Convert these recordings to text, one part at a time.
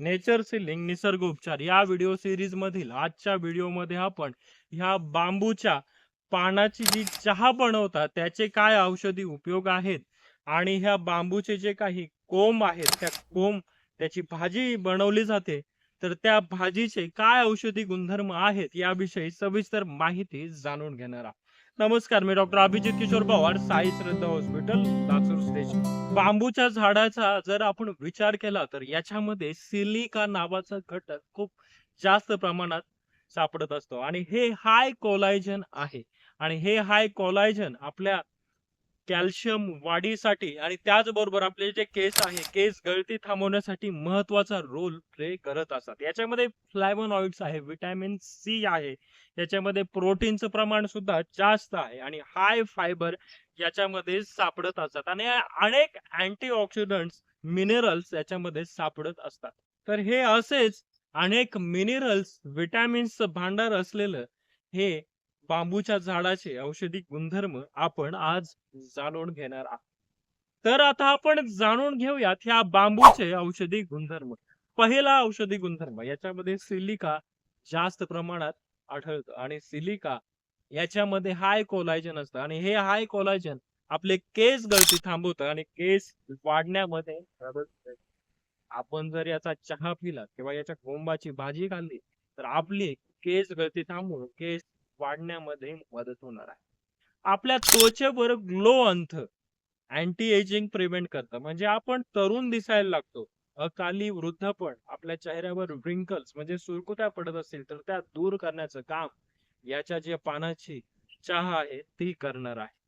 Nature ceiling निसर्ग उपचार. या व्हिडिओ सिरीज मधील आजच्या व्हिडिओमध्ये आपण ह्या बांबूच्या पानाची जी चहा बनवतात त्याचे काय औषधी उपयोग आहेत? आणि ह्या बांबूचे जे काही कोंब आहेत त्या कोंब त्याची भाजी बनवली जाते. तर त्या भाजीचे काय औषधी गुणधर्म आहेत याविषयी सविस्तर माहिती जाणून घेणार आहोत. नमस्कार मी doctor Abhijit Kishor Pawar Sai Shraddha hospital Latur station बांबूच्या झाडाचा जर आपण विचार केला तर याच्यामध्ये सिलिका नावाचा घटक खूप जास्त प्रमाणात सापडत असतो. आणि हे हाय कोलायजन आहे. आणि हे हाय कोलायजन आपल्या कॅल्शियम वाढीसाठी आणि त्याचबरोबर आपले जे केस आहे केस गळती थांबवण्यासाठी महत्त्वाचा रोल प्ले करत असतात. याच्यामध्ये फ्लॅवोनॉइड्स आहे विटॅमिन सी आहे याच्यामध्ये प्रोटीनचं प्रमाण सुद्धा जास्त आहे आणि हाय फायबर याच्यामध्ये सापडत असतात आणि अनेक अँटीऑक्सिडंट्स मिनरल्स याच्यामध्ये सापडत असतात. तर हे असेच अनेक मिनरल्स विटॅमिन्सचं भांडार असलेलं हे बांबूच्या झाडाचे औषधी गुणधर्म आपण आज जाणून घेणार आहोत. तर आता आपण जाणून घेऊयात ह्या बांबूचे औषधी गुणधर्म. पहिला औषधी गुणधर्म याच्यामध्ये सिलिका जास्त प्रमाणात आढळतं आणि सिलिका याच्यामध्ये हाय कोलायजन असतं आणि हे हाय कोलायजन आपले केस गळती थांबवतं आणि केस वाढण्यामध्ये आपण जर याचा चहा पिला किंवा याच्या कोंबाची भाजी खाल्ली तर आपली केस गळती थांबवून केस वाढण्यामध्ये मदत होणार आहे. आपल्या त्वचेवर glow and anti ageing prevent करतं. म्हणजे आपण तरुण दिसायला लागतो. अकाली वृद्धपण आपल्या चेहऱ्यावर रिंकल्स म्हणजे सुरकुत्या पडत असतील तर त्या दूर करण्याचं काम याच्या जे पानाची चहा आहे ती करणार आहे.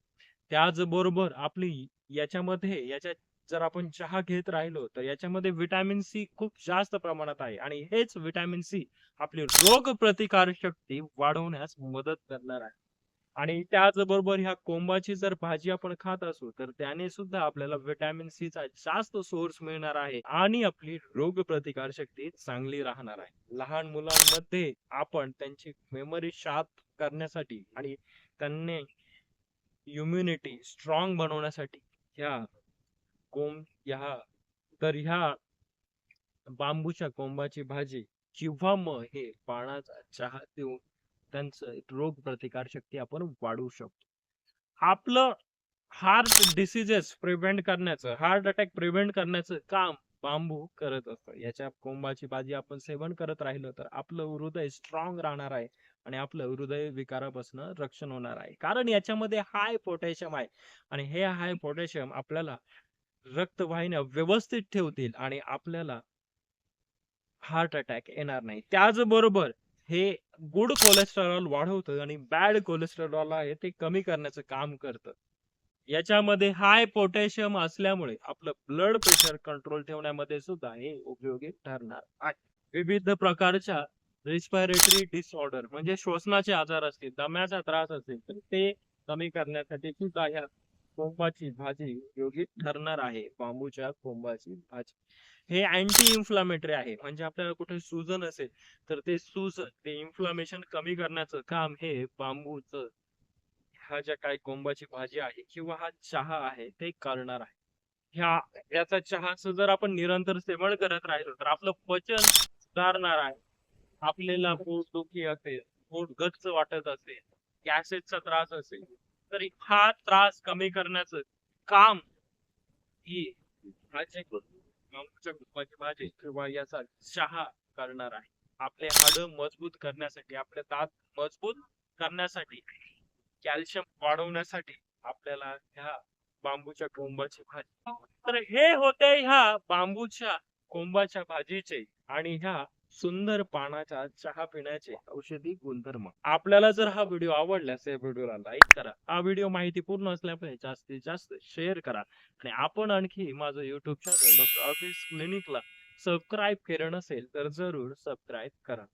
त्याचबरोबर आपली याच्यामध्ये याच्या जर आपण चहा घेत राहिलो तर याच्यामध्ये व्हिटॅमिन सी खूप जास्त प्रमाणात आहे. आणि हेच व्हिटॅमिन सी आपली रोग प्रतिकार शक्ती वाढवण्यास मदत करणार आहे. आणि त्याचबरोबर ह्या कोंबाची जर भाजी आपण खात असू तर त्याने सुद्धा आपल्याला व्हिटॅमिन सी चा जास्त सोर्स मिळणार आहे आणि आपली रोग प्रतिकार शक्ती चांगली राहणार आहे. लहान मुलांमध्ये आपण त्यांची मेमरी शार्प करण्यासाठी आणि त्यांनी इम्युनिटी स्ट्रॉंग बनवण्यासाठी ह्या कोंब या तर ह्या बांबूच्या कोंबाची भाजी किंवा मग हे पानाचा चहा देऊन त्यांचं रोग प्रतिकार शक्ती आपण वाढवू शकतो. आपलं हार्ट डिसिजेस प्रिव्हेंट करण्याचं हार्ट अटॅक प्रिव्हेंट करण्याचं काम बांबू करत असतं याच्या कोंबाची भाजी आपण सेवन करत राहिलो तर आपलं हृदय स्ट्रॉंग राहणार आहे आणि आपलं हृदय विकारापासून रक्षण होणार आहे. कारण याच्यामध्ये हाय पोटॅशियम आहे आणि हे हाय पोटॅशियम आपल्याला रक्तवाहिन्या व्यवस्थित ठेवतील आणि आपल्याला हार्ट अटॅक येणार नाही. त्याचबरोबर हे गुड कोलेस्टेरॉल वाढवतं आणि बॅड कोलेस्ट्रॉल आहे ते कमी करण्याचं काम करतं. याच्यामध्ये हाय पोटॅशियम असल्यामुळे आपलं ब्लड प्रेशर कंट्रोल ठेवण्यामध्ये सुद्धा हे उपयोगी ठरणार आहे. विविध प्रकारच्या रिस्पायरेटरी डिसऑर्डर म्हणजे श्वसनाचे आजार असतील दम्याचा त्रास असेल तर ते कमी करण्यासाठी सुद्धा ह्या कोंबाची भाजी उपयोगी ठरणार आहे. बांबूच्या कोंबाची भाजी. हे अँटी इन्फ्लामेटरी आहे. म्हणजे आपल्याला कुठे सुजन असेल तर ते सुजन ते इन्फ्लामेशन कमी करण्याचं काम हे बांबूच ह्या ज्या काही कोंबाची भाजी आहे किंवा हा चहा आहे ते करणार आहे. ह्या याचा चहाचं जर आपण निरंतर सेवन करत राहिलो तर आपलं पचन सुधारणार आहे. आपल्याला पोट दुखी असेल पोट गच्च वाटत असेल गॅसेसचा त्रास असेल तर हा त्रास कमी करण्याचं काम ही भाजी भाजी किंवा याचा करणार आहे. आपले हाड मजबूत करण्यासाठी आपले दात मजबूत करण्यासाठी कॅल्शियम वाढवण्यासाठी आपल्याला ह्या बांबूच्या कोंबाची भाजी तर हे होते ह्या बांबूच्या कोंबाच्या भाजीचे आणि ह्या सुंदर पानाचा चहा पिण्याचे औषधी गुणधर्म. आपल्याला जर हा व्हिडिओ आवडल्यास या व्हिडिओला लाईक करा. हा व्हिडिओ माहितीपूर्ण असल्यामुळे जास्तीत जास्त शेअर करा. आणि आपण आणखी माझं युट्यूब चॅनल डॉक्टर ऑफिस क्लिनिकला सबस्क्राईब केलं नसेल तर जरूर सबस्क्राईब करा.